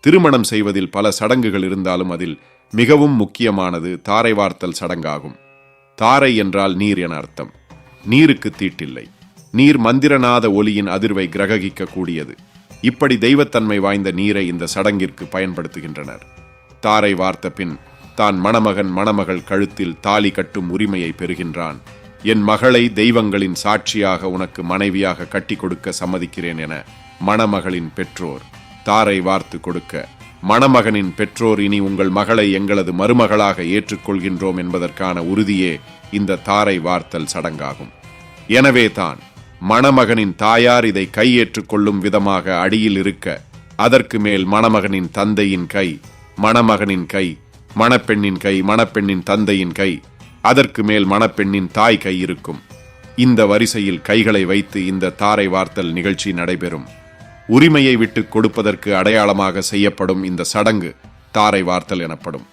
திருமணம் செய்வதில் பல சடங்குகள் இருந்தாலும் அதில் மிகவும் முக்கியமானது தாரை வார்த்தல் சடங்காகும். தாரை என்றால் நீர் என அர்த்தம். நீருக்கு தீட்டில்லை. நீர் மந்திரநாத ஒலியின் அதிர்வை கிரகிக்க கூடியது இப்படி தெய்வத்தன்மை வாய்ந்த நீரை இந்த சடங்கிற்கு பயன்படுத்துகின்றனர். தாரை வார்த்த பின் தான் மணமகன் மணமகள் கழுத்தில் தாலி கட்டும் உரிமையை பெறுகின்றான். என் மகளை தெய்வங்களின் சாட்சியாக உனக்கு மனைவியாக கட்டி கொடுக்க சம்மதிக்கிறேன் என மணமகளின் பெற்றோர் தாரை வார்த்து கொடுக்க மணமகனின் பெற்றோர் இனி உங்கள் மகளை எங்களது மருமகளாக ஏற்றுக்கொள்கின்றோம் என்பதற்கான உறுதியே இந்த தாரை வார்த்தல் சடங்காகும். எனவே தான் மணமகனின் தாயார் இதை கையேற்றுக் கொள்ளும் விதமாக அடியில் இருக்க அதற்கு மேல் மணமகனின் தந்தையின் கை மணமகனின் கை மணப்பெண்ணின் கை மணப்பெண்ணின் தந்தையின் கை அதற்கு மேல் மணப்பெண்ணின் தாய் கை இருக்கும். இந்த வரிசையில் கைகளை வைத்து இந்த தாரை வார்த்தல் நிகழ்ச்சி நடைபெறும். உரிமையை விட்டு கொடுப்பதற்கு அடையாளமாக செய்யப்படும் இந்த சடங்கு தாரை வார்த்தல் எனப்படும்.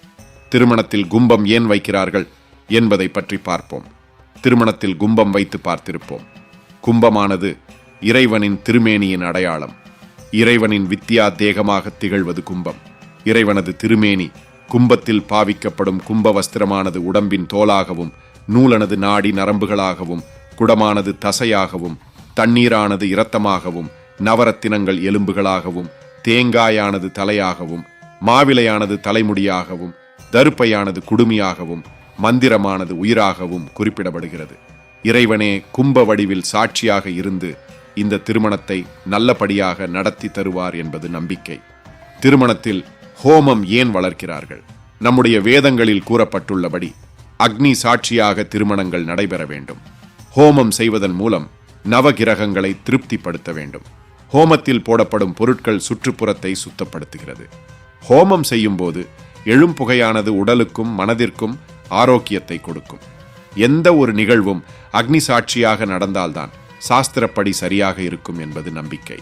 திருமணத்தில் கும்பம் ஏன் வைக்கிறார்கள் என்பதை பற்றி பார்ப்போம். திருமணத்தில் கும்பம் வைத்து பார்த்திருப்போம். கும்பமானது இறைவனின் திருமேனியின் அடையாளம். இறைவனின் வித்யா தேகமாக திகழ்வது கும்பம். இறைவனது திருமேனி கும்பத்தில் பாவிக்கப்படும் கும்ப வஸ்திரமானது உடம்பின் தோலாகவும் நூலனது நாடி நரம்புகளாகவும் குடமானது தசையாகவும் தண்ணீரானது இரத்தமாகவும் நவரத்தினங்கள் எலும்புகளாகவும் தேங்காயானது தலையாகவும் மாவிலையானது தலைமுடியாகவும் தருப்பையானது குடுமியாகவும் மந்திரமானது உயிராகவும் குறிப்பிடப்படுகிறது. இறைவனே கும்ப வடிவில் சாட்சியாக இருந்து இந்த திருமணத்தை நல்லபடியாக நடத்தி தருவார் என்பது நம்பிக்கை. திருமணத்தில் ஹோமம் ஏன் வளர்க்கிறார்கள்? நம்முடைய வேதங்களில் கூறப்பட்டுள்ளபடி அக்னி சாட்சியாக திருமணங்கள் நடைபெற வேண்டும். ஹோமம் செய்வதன் மூலம் நவகிரகங்களை திருப்திப்படுத்த வேண்டும். ஹோமத்தில் போடப்படும் பொருட்கள் சுற்றுப்புறத்தை சுத்தப்படுத்துகிறது. ஹோமம் செய்யும்போது எழும்புகையானது உடலுக்கும் மனதிற்கும் ஆரோக்கியத்தை கொடுக்கும். எந்த ஒரு நிகழ்வும் அக்னி சாட்சியாக நடந்தால்தான் சாஸ்திரப்படி சரியாக இருக்கும் என்பது நம்பிக்கை.